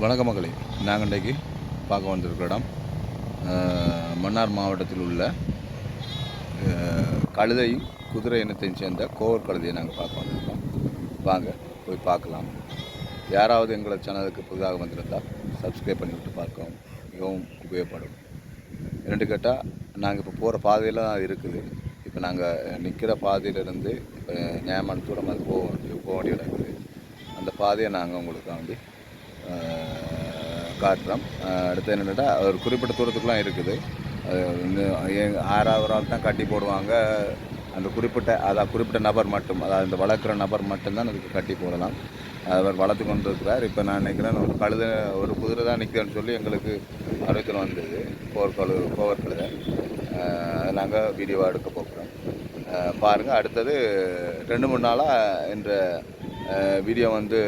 வணக்க மகளே நாங்கள் இன்றைக்கு பார்க்க வந்திருக்கிற இடம் மன்னார் மாவட்டத்தில் உள்ள கழுதையும் குதிரை இனத்தையும் சேர்ந்த கோவர் கழுதையை நாங்கள் பார்க்க வந்திருக்கோம். வாங்க போய் பார்க்கலாம். யாராவது எங்களோட சேனலுக்கு புதிதாக வந்திருந்தால் சப்ஸ்கிரைப் பண்ணிவிட்டு பார்க்கவும் மிகவும் உபயோகப்படும். ரெண்டு கேட்டால் நாங்கள் இப்போ போகிற பாதையில் தான் இருக்குது. இப்போ நாங்கள் நிற்கிற பாதையிலேருந்து இப்போ நியாயமான தூரம் அது போக வேண்டிய போக வேண்டிய இடம் இருக்குது. அந்த பாதையை நாங்கள் உங்களுக்கு வந்து காட்டுறோம். அடுத்து என்னென்னா ஒரு குறிப்பிட்ட தூரத்துக்குலாம் இருக்குது. அது ஆறாவது ஆள் தான் கட்டி போடுவாங்க. அந்த குறிப்பிட்ட அதான் குறிப்பிட்ட நபர் மட்டும் அதாவது இந்த வளர்க்குற நபர் மட்டும்தான் அதுக்கு கட்டி போடலாம். அவர் வளர்த்து கொண்டு இருக்கிறார். இப்போ நான் நினைக்கிறேன் ஒரு கழுத ஒரு குதிரை தான் நிற்கிறேன்னு சொல்லி எங்களுக்கு அறிவித்தல் வந்தது. போர்க்கழு கழு கோவர் நாங்கள் வீடியோவாக எடுக்க போகிறோம். பாருங்கள் அடுத்தது ரெண்டு மூணு நாளாக என்ற வீடியோ வந்து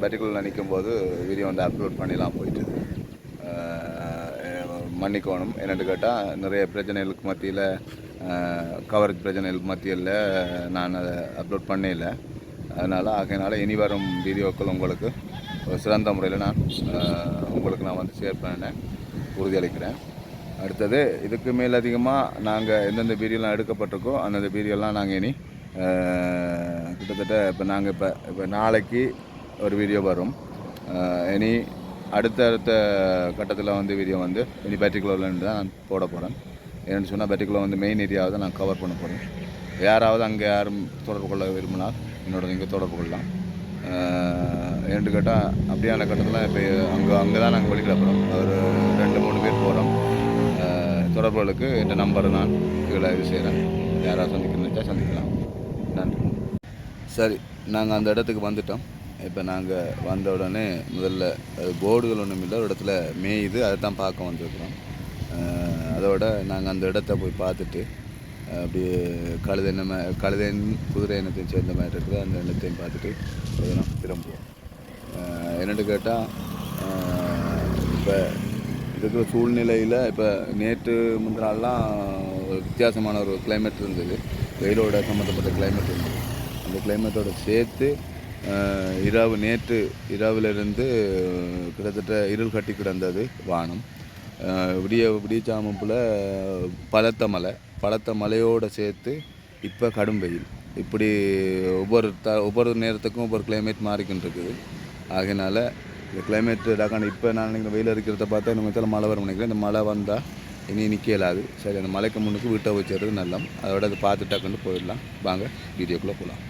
பேட்டிக்குள்ள நிற்கும் போது வீடியோ வந்து அப்லோட் பண்ணிடலாம் போயிட்டு. மன்னிக்கணும். என்னென்னு கேட்டால் நிறைய பிரச்சனைகளுக்கு மத்தியில் கவரேஜ் பிரச்சனைகளுக்கு மத்தியில் நான் அதை அப்லோட் பண்ணல அதனால் ஆகையினால இனி வரும் வீடியோக்கள் உங்களுக்கு ஒரு சிறந்த முறையில் நான் உங்களுக்கு நான் வந்து ஷேர் பண்ணினேன் உறுதியளிக்கிறேன். அடுத்தது இதுக்கு மேல் அதிகமாக நாங்கள் எந்தெந்த வீடியோலாம் எடுக்கப்பட்டிருக்கோ அந்தந்த வீடியோலாம் நாங்கள் இனி கிட்டத்தட்ட இப்போ நாங்கள் இப்போ இப்போ நாளைக்கு ஒரு வீடியோ வரும். இனி அடுத்த அடுத்த கட்டத்தில் வந்து வீடியோ வந்து இனி பேட்டிக்குலர்லேருந்து தான் நான் போட போகிறேன் ஏன்னு சொன்னால் பேட்டிக்குலர் வந்து மெயின் ஏரியாவை தான் நான் கவர் பண்ண போகிறேன் யாராவது அங்கே யாரும் தொடர்பு கொள்ள விரும்பினால் என்னோட நீங்கள் தொடர்பு கொள்ளலாம். ஏன்னு கேட்டால் அப்படியான கட்டத்தில் இப்போ அங்கே அங்கே தான் நாங்கள் வெளிக்கிடப்படுறோம் போகிறோம் ஒரு ரெண்டு மூணு பேர் போகிறோம் தொடர்புகளுக்கு இந்த நம்பரை நான் இதில் இது செய்கிறேன் யாராவது சந்திக்கணுச்சா சந்திக்கலாம். சரி நாங்கள் அந்த இடத்துக்கு வந்துட்டோம். இப்போ நாங்கள் வந்த உடனே முதல்ல போர்டுகள் ஒன்றும் இல்லை ஒரு இடத்துல மேயுது அதை தான் பார்க்க வந்திருக்கிறோம். அதோட நாங்கள் அந்த இடத்த போய் பார்த்துட்டு அப்படியே கழுதை என்ன கழுதை குதிரை இனத்தையும் சேர்ந்த மாதிரி இருக்குது அந்த இடத்தையும் பார்த்துட்டு அதெல்லாம் திரும்புவோம். என்னென்னு கேட்டால் இப்போ இருக்கிற சூழ்நிலையில் இப்போ நேற்று முந்தினாலாம் ஒரு வித்தியாசமான ஒரு கிளைமேட் இருந்தது. வெயிலோட சம்மந்தப்பட்ட கிளைமேட் இருந்தது. அந்த கிளைமேட்டோட சேர்த்து இரவு நேற்று இரவிலிருந்து கிட்டத்தட்ட இருள் கட்டி கிடந்தது வானம். விடிய விடிய விடியச்சாமப்பில் பலத்த மலை பலத்த மலையோடு சேர்த்து இப்போ கடும் வெயில். இப்படி ஒவ்வொரு த ஒவ்வொரு நேரத்துக்கும் ஒவ்வொரு கிளைமேட் மாறிக்கிட்டு இருக்குது ஆகையினால இந்த கிளைமேட் டக்கான இப்போ நான் நினைக்கிறேன் வெயில் இருக்கிறத பார்த்தா இந்த மத்தியில் மழை வரும் நினைக்கிறேன். இந்த மழை வந்தால் இனி நிற்க இயலாது சரி அந்த மலைக்கு முன்னுக்கு வீட்டை வச்சுறது நல்லம். அதோட அதை பார்த்து டக்குன்னு போயிடலாம். வாங்க வீடியோக்குள்ளே போகலாம்.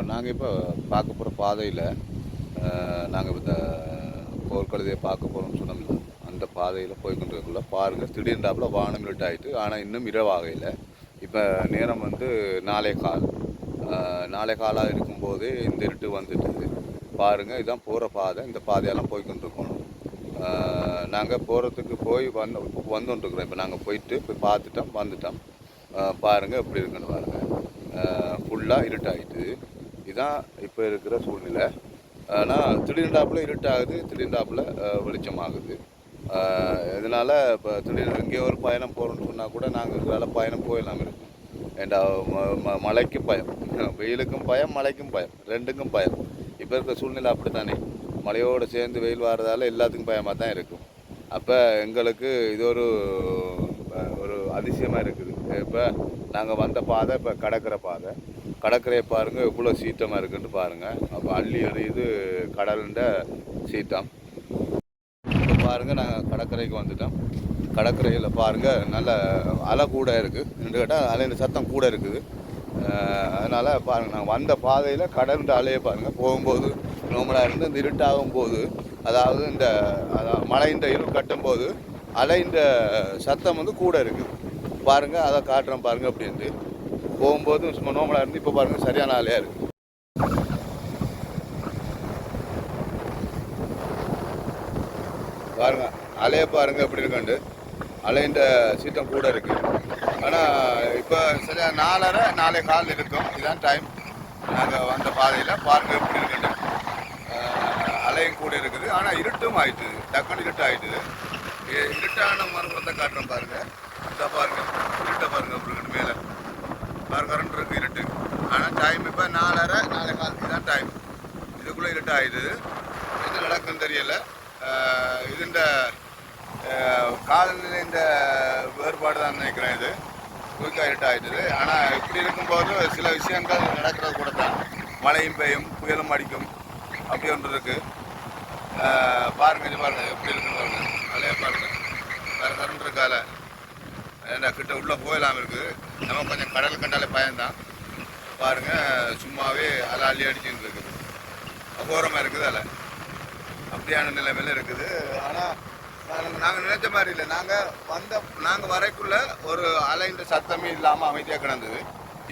இப்போ நாங்கள் இப்போ பார்க்க போகிற பாதையில் நாங்கள் இந்த போர்க்கழுதையை பார்க்க போகிறோம்னு சொன்னோம்ல அந்த பாதையில் போய்கொண்டிருக்குள்ள பாருங்கள் திடீர்னாப்புல வானம் இருட்டாயிட்டு ஆனால் இன்னும் இரவாகையில் இப்போ நேரம் வந்து நாளை கால். நாளை காலாக இருக்கும்போது இந்த இருட்டு வந்துட்டுது. பாருங்கள் இதுதான் போகிற பாதை இந்த பாதையெல்லாம் போய்கிட்டு நாங்கள் போகிறதுக்கு போய் வந்து இப்போ வந்துட்டுருக்குறோம் இப்போ நாங்கள் போயிட்டு போய் பார்த்துட்டோம் வந்துட்டோம். பாருங்கள் எப்படி இருக்குன்னு பாருங்கள் ஃபுல்லாக இருட்டாகிட்டு இதுதான் இப்போ இருக்கிற சூழ்நிலை. ஆனால் திடீர்னாப்புல இருட்டாகுது திடீர்னாப்புல வெளிச்சமாகுது. இதனால் இதனால இப்போ திடீர்னு எங்கேயோ ஒரு பயணம் போகிறோம்னு சொன்னால் கூட நாங்கள் வேலை பயணம் போயிடலாம் இருக்கும். ஏண்டா ம- ம- மழைக்கும் பயம். வெயிலுக்கும் பயம் மழைக்கும் பயம். ரெண்டுக்கும் பயம். இப்போ இருக்கிற சூழ்நிலை அப்படி தானே மழையோடு சேர்ந்து வெயில் வர்றதால எல்லாத்துக்கும் பயமாக தான் இருக்கும். அப்போ எங்களுக்கு இது ஒரு ஒரு அதிசயமாக இருக்குது. இப்போ நாங்கள் வந்த பாதை இப்போ கடற்கரை பாதை கடற்கரையை பாருங்கள் எவ்வளோ சீத்தமாக இருக்குன்னு பாருங்கள் அப்போ அள்ளி எறியுது கடலுண்ட சீத்தம் இப்போ பாருங்கள் நாங்கள் கடற்கரைக்கு வந்துட்டோம். கடற்கரையில் பாருங்கள் நல்ல அலை கூட இருக்குது ரெண்டு கேட்டால் அலையில் சத்தம் கூட இருக்குது. அதனால் பாருங்கள் நாங்கள் வந்த பாதையில் கடலுண்ட அலையை பாருங்கள் போகும்போது நோமலாக இருந்து இந்த இருட்டாகும் போது அதாவது இந்த அதாவது மழையின் இருள் கட்டும் போது சத்தம் வந்து கூட இருக்குது பாருங்கள் அதை காட்டுறோம் பாருங்கள் அப்படின்ட்டு. போகும்போது சும்மா நோமலாக இருந்து இப்போ பாருங்கள் சரியான ஆலையாக இருக்குது பாருங்க அலையை பாருங்க எப்படி இருக்குண்டு அலைன்ற சீட்டம் கூட இருக்கு. ஆனால் இப்போ சரியாக நாலரை நாலே கால் இருக்கும். இதுதான் டைம் நாங்கள் வந்த பாதையில் பாருங்கள் எப்படி இருக்குண்டு அலையும் கூட இருக்குது. ஆனால் இருட்டும் ஆயிட்டுது. டக்குன்னு இருட்டு ஆயிட்டுது இ- இருட்டான மரபத்தை காட்டுறோம் பாருங்கள் இந்த பாருங்க இருட்டை பாருங்க எப்படி இருக்குண்டு மேலே பாருங்க ரெண்டு இருக்கு இருட்டு ஆனால் டைம் இப்போ நாலரை நாலே கால் இதுதான் டைம் இதுக்குள்ளே இருட்டு என்ன நடக்குன்னு தெரியல. இதுண்ட காலநிலை இந்த வேறுபாடு தான் நினைக்கிறேன் இது. குயிக்காக இருட்டு ஆனால் இப்படி இருக்கும்போது சில விஷயங்கள் நடக்கிறது கூட தான் மழையும் பெய்யும் புயலும் அடிக்கும். அப்படி ஒன்று இருக்குது பாருங்க இது பாருங்க. எப்படி இருக்குன்னு பாருங்க. மழையை பாருங்க. வேறு கரண்ட் இருக்கால? ஏன்னா கிட்ட உள்ளே போயிடலாம் இருக்குது நம்ம கொஞ்சம் கடல் கண்டாலே பயம்தான். பாருங்க சும்மாவே அலை அள்ளி அடிச்சுட்டு இருக்குது. அகோரமாக இருக்குது அலை அப்படியான நிலைமையில் இருக்குது. ஆனால் நாங்கள் நினைச்ச மாதிரி இல்லை. நாங்கள் வந்த நாங்கள் வரைக்குள்ள ஒரு அலைன்ற சத்தமே இல்லாமல் அமைதியாக கிடந்தது.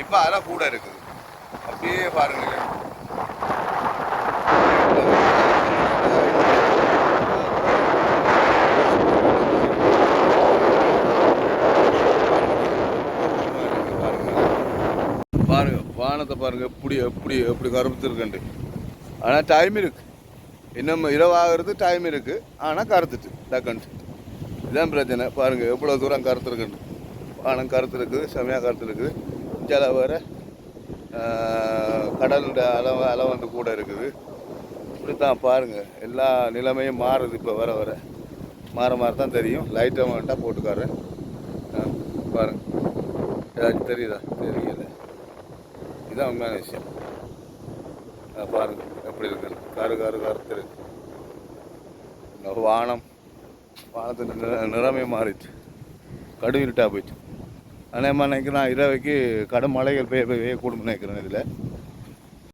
இப்போ அலை கூட இருக்குது. அப்படியே பாருங்கள் பாருங்க வானத்தை பாருங்க எப்படி எப்படி எப்படி கருத்துருக்கண்டு ஆனால் டைம் இருக்கு. இன்னும் இரவாகிறது டைம் இருக்கு. ஆனால் கருத்துட்டு டக்குன்ட்டு இதான் பிரச்சனை. பாருங்கள் எவ்வளோ தூரம் கருத்துருக்குன்னு வானம் கருத்துருக்குது செமையாக கருத்து இருக்குது. ஜல வர கடலுடைய அளவு அளவு வந்து கூட இருக்குது. இப்படித்தான் பாருங்கள் எல்லா நிலைமையும் மாறுது இப்போ வர வர. மாற மாற தான் தெரியும். லைட்டை வேண்டாம் போட்டுக்காரேன். ஆ, ஏதாச்சும் தெரியுதா? தெரியல. இதுதான் உண்மையான விஷயம். பாருங்கள் பாருங்க. எப்படி இருக்கு காரு காரு கருத்து இருக்கு வானம் வானத்தின் நிற- நிறமே மாறிச்சு கடும் இருட்டாக அதே மாதிரி நினைக்கிறேன் இரவைக்கு கடும் மழைகள் பெய்ய பெய்ய கூடும் நினைக்கிறேன் இதில்.